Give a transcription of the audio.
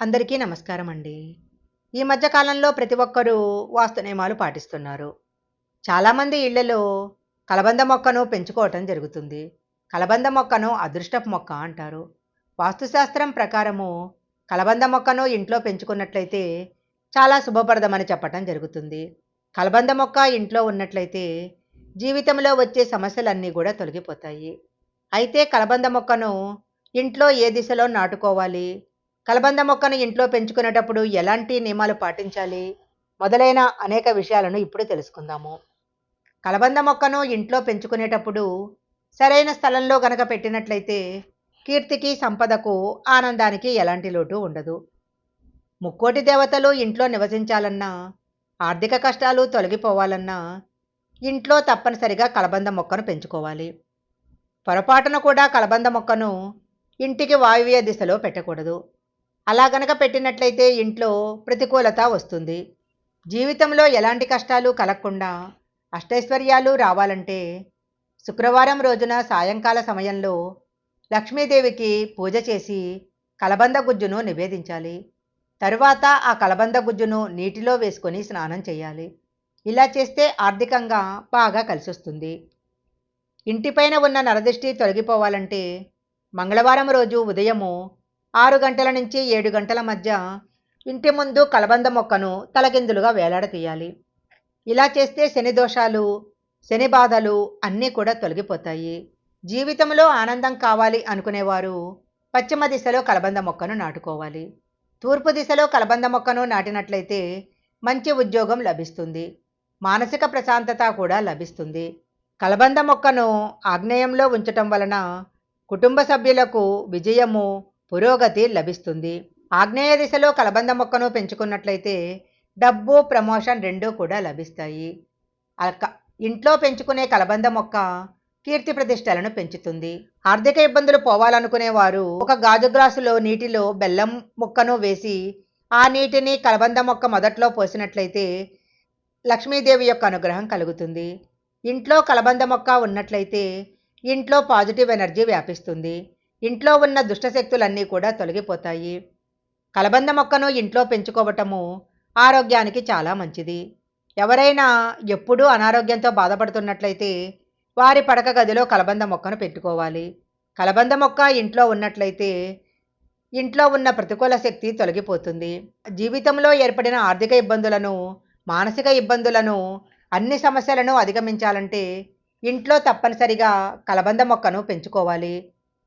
అందరికీ నమస్కారం అండి ఈ మధ్యకాలంలో ప్రతి ఒక్కరూ వాస్తు నియమాలు పాటిస్తున్నారు. చాలామంది ఇళ్ళలో కలబంద మొక్కను పెంచుకోవటం జరుగుతుంది. కలబంద మొక్కను అదృష్టపు మొక్క అంటారు. వాస్తుశాస్త్రం ప్రకారము కలబంద మొక్కను ఇంట్లో పెంచుకున్నట్లయితే చాలా శుభప్రదమని చెప్పటం జరుగుతుంది. కలబంద మొక్క ఇంట్లో ఉన్నట్లయితే జీవితంలో వచ్చే సమస్యలన్నీ కూడా తొలగిపోతాయి. అయితే కలబంద మొక్కను ఇంట్లో ఏ దిశలో నాటుకోవాలి? కలబంద మొక్కను ఇంట్లో పెంచుకునేటప్పుడు ఎలాంటి నియమాలు పాటించాలి? మొదలైన అనేక విషయాలను ఇప్పుడు తెలుసుకుందాము. కలబంద మొక్కను ఇంట్లో పెంచుకునేటప్పుడు సరైన స్థలంలో గనక పెట్టినట్లయితే కీర్తికి సంపదకు ఆనందానికి ఎలాంటి లోటు ఉండదు. ముక్కోటి దేవతలు ఇంట్లో నివసించాలన్నా ఆర్థిక కష్టాలు తొలగిపోవాలన్నా ఇంట్లో తప్పనిసరిగా కలబంద మొక్కను పెంచుకోవాలి. పొరపాటున కూడా కలబంద మొక్కను ఇంటికి వాయువ్య దిశలో పెట్టకూడదు. అలా గనక పెట్టినట్లయితే ఇంట్లో ప్రతికూలత వస్తుంది. జీవితంలో ఎలాంటి కష్టాలు కలగకుండా అష్టైశ్వర్యాలు రావాలంటే శుక్రవారం రోజున సాయంకాల సమయంలో లక్ష్మీదేవికి పూజ చేసి కలబంద గుజ్జును నివేదించాలి. తరువాత ఆ కలబంద గుజ్జును నీటిలో వేసుకొని స్నానం చేయాలి. ఇలా చేస్తే ఆర్థికంగా బాగా కలిసొస్తుంది. ఇంటిపైన ఉన్న నరదృష్టి తొలగిపోవాలంటే మంగళవారం రోజు ఉదయము ఆరు గంటల నుంచి ఏడు గంటల మధ్య ఇంటి ముందు కలబంద మొక్కను తలకిందులుగా వేలాడతీయాలి. ఇలా చేస్తే శని దోషాలు శని బాధలు అన్నీ కూడా తొలగిపోతాయి. జీవితంలో ఆనందం కావాలి అనుకునేవారు పశ్చిమ దిశలో కలబంద మొక్కను నాటుకోవాలి. తూర్పు దిశలో కలబంద మొక్కను నాటినట్లయితే మంచి ఉద్యోగం లభిస్తుంది. మానసిక ప్రశాంతత కూడా లభిస్తుంది. కలబంద మొక్కను ఆగ్నేయంలో ఉంచటం వలన కుటుంబ సభ్యులకు విజయము పురోగతి లభిస్తుంది. ఆగ్నేయ దిశలో కలబంద మొక్కను పెంచుకున్నట్లయితే డబ్బు ప్రమోషన్ రెండూ కూడా లభిస్తాయి. ఇంట్లో పెంచుకునే కలబంద మొక్క కీర్తి ప్రతిష్టలను పెంచుతుంది. ఆర్థిక ఇబ్బందులు పోవాలనుకునే వారు ఒక గాజు గ్లాసులో నీటిలో బెల్లం ముక్కను వేసి ఆ నీటిని కలబంద మొక్క మొదట్లో పోసినట్లయితే లక్ష్మీదేవి యొక్క అనుగ్రహం కలుగుతుంది. ఇంట్లో కలబంద మొక్క ఉన్నట్లయితే ఇంట్లో పాజిటివ్ ఎనర్జీ వ్యాపిస్తుంది. ఇంట్లో ఉన్న దుష్టశక్తులన్నీ కూడా తొలగిపోతాయి. కలబంద మొక్కను ఇంట్లో పెంచుకోవటము ఆరోగ్యానికి చాలా మంచిది. ఎవరైనా ఎప్పుడూ అనారోగ్యంతో బాధపడుతున్నట్లయితే వారి పడక గదిలో కలబంద మొక్కను పెట్టుకోవాలి. కలబంద మొక్క ఇంట్లో ఉన్నట్లయితే ఇంట్లో ఉన్న ప్రతికూల శక్తి తొలగిపోతుంది. జీవితంలో ఏర్పడిన ఆర్థిక ఇబ్బందులను మానసిక ఇబ్బందులను అన్ని సమస్యలను అధిగమించాలంటే ఇంట్లో తప్పనిసరిగా కలబంద మొక్కను పెంచుకోవాలి.